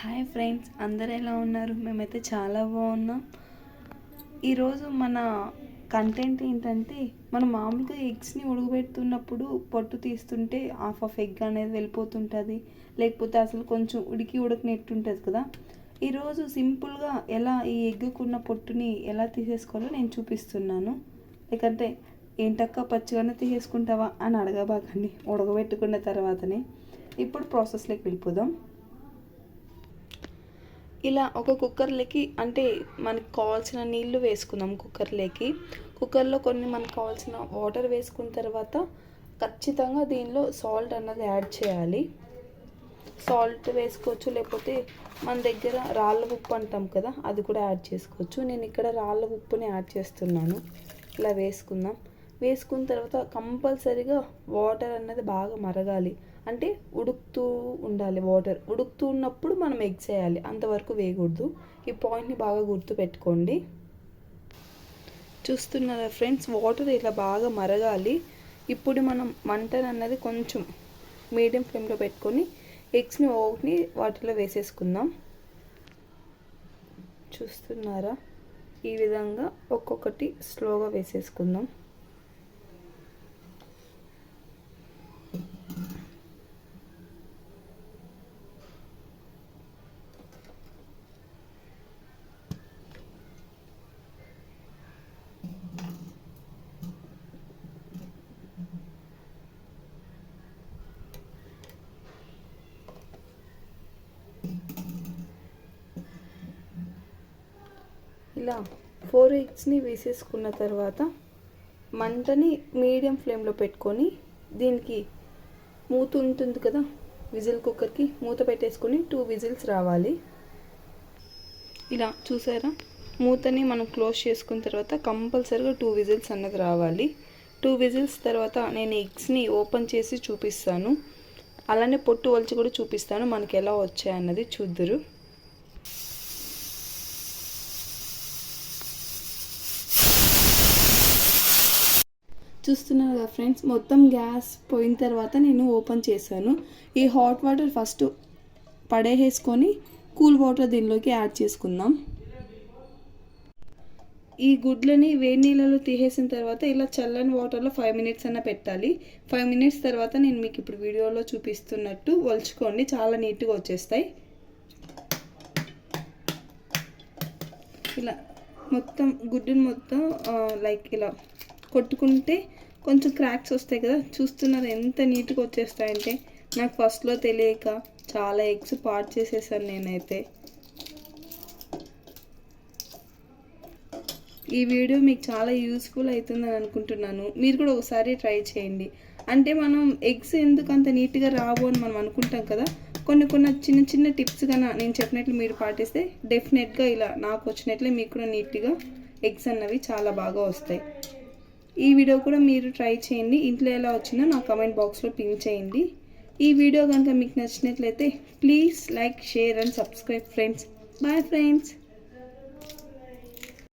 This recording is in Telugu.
హాయ్ ఫ్రెండ్స్ అందరు ఎలా ఉన్నారు? మేమైతే చాలా బాగున్నాం. ఈరోజు మన కంటెంట్ ఏంటంటే మనం మామూలుగా ఎగ్స్ని ఉడకబెడుతున్నప్పుడు పొట్టు తీస్తుంటే హాఫ్ ఆఫ్ ఎగ్ అనేది వెళ్ళిపోతుంటుంది. లేకపోతే అసలు కొంచెం ఉడికి ఉడకనెట్టుంటుంది కదా. ఈరోజు సింపుల్గా ఎలా ఈ ఎగ్గుకున్న పొట్టుని ఎలా తీసేసుకోవాలో నేను చూపిస్తున్నాను. లేకంటే ఏంటక్క పచ్చిగానే తీసేసుకుంటావా? అని అడగబాకండి ఉడకబెట్టుకున్న తర్వాతనే. ఇప్పుడు ప్రాసెస్లోకి వెళ్ళిపోదాం. ఇలా ఒక కుక్కర్లోకి అంటే మనకు కావాల్సిన నీళ్ళు వేసుకుందాం కుక్కర్లోకి. కుక్కర్లో కొన్ని మనకు కావాల్సిన వాటర్ వేసుకున్న తర్వాత ఖచ్చితంగా దీనిలో సాల్ట్ అన్నది యాడ్ చేయాలి. సాల్ట్ వేసుకోవచ్చు లేకపోతే మన దగ్గర రాళ్ళ ఉప్పు అంటాం కదా అది కూడా యాడ్ చేసుకోవచ్చు. నేను ఇక్కడ రాళ్ళ ఉప్పుని యాడ్ చేస్తున్నాను. ఇలా వేసుకుందాం. వేసుకున్న తర్వాత కంపల్సరీగా వాటర్ అన్నది బాగా మరగాలి. అంటే ఉడుకుతూ ఉండాలి వాటర్. ఉడుకుతూ ఉన్నప్పుడు మనం ఎగ్స్ వేయాలి. అంతవరకు వేయకూడదు. ఈ పాయింట్ని బాగా గుర్తుపెట్టుకోండి. చూస్తున్నారా ఫ్రెండ్స్? వాటర్ ఇలా బాగా మరగాలి. ఇప్పుడు మనం మంటన్ అన్నది కొంచెం మీడియం ఫ్లేమ్లో పెట్టుకొని ఎగ్స్ని ఒకటి వాటిలో వేసేసుకుందాం. చూస్తున్నారా? ఈ విధంగా ఒక్కొక్కటి స్లోగా వేసేసుకుందాం. ఇలా ఫోర్ ఎగ్స్ని వేసేసుకున్న తర్వాత మంటని మీడియం ఫ్లేమ్లో పెట్టుకొని దీనికి మూత ఉంటుంది కదా విజిల్ కుక్కర్కి మూత పెట్టేసుకొని టూ విజిల్స్ రావాలి. ఇలా చూసారా? మూతని మనం క్లోజ్ చేసుకున్న తర్వాత కంపల్సరీగా టూ విజిల్స్ అన్నది రావాలి. టూ విజిల్స్ తర్వాత నేను ఎగ్స్ని ఓపెన్ చేసి చూపిస్తాను. అలానే పొట్టు వలిచి కూడా చూపిస్తాను మనకి ఎలా వచ్చాయన్నది చూద్దరు. చూస్తున్నారు కదా ఫ్రెండ్స్ మొత్తం గ్యాస్ పోయిన తర్వాత నేను ఓపెన్ చేశాను. ఈ హాట్ వాటర్ ఫస్ట్ పడేసేసుకొని కూల్ వాటర్ దీనిలోకి యాడ్ చేసుకుందాం. ఈ గుడ్లని వేడి నీళ్ళలో తీసేసిన తర్వాత ఇలా చల్లని వాటర్లో ఫైవ్ మినిట్స్ అన్న పెట్టాలి. ఫైవ్ మినిట్స్ తర్వాత నేను మీకు ఇప్పుడు వీడియోలో చూపిస్తున్నట్టు వలుచుకోండి చాలా నీట్గా వచ్చేస్తాయి. ఇలా మొత్తం గుడ్డుని మొత్తం లైక్ ఇలా కొట్టుకుంటే కొంచెం క్రాక్స్ వస్తాయి కదా. చూస్తున్నారు ఎంత నీట్గా వచ్చేస్తాయంటే. నాకు ఫస్ట్లో తెలియక చాలా ఎగ్స్ పాట్ చేసేసాను నేనైతే. ఈ వీడియో మీకు చాలా యూస్ఫుల్ అవుతుందని అనుకుంటున్నాను. మీరు కూడా ఒకసారి ట్రై చేయండి. అంటే మనం ఎగ్స్ ఎందుకు అంత నీట్గా రావు అని మనం అనుకుంటాం కదా. కొన్ని కొన్ని చిన్న చిన్న టిప్స్ కన్నా నేను చెప్పినట్లు మీరు పాటిస్తే డెఫినెట్గా ఇలా నాకు వచ్చినట్లే మీకు కూడా నీట్గా ఎగ్స్ అన్నవి చాలా బాగా వస్తాయి. ఈ వీడియో కూడా మీరు ట్రై చేయండి. ఇంట్లో ఎలా వచ్చిందో నా కమెంట్ బాక్స్లో పిన్ చేయండి. ఈ వీడియో కనుక మీకు నచ్చినట్లయితే please like share and subscribe friends bye friends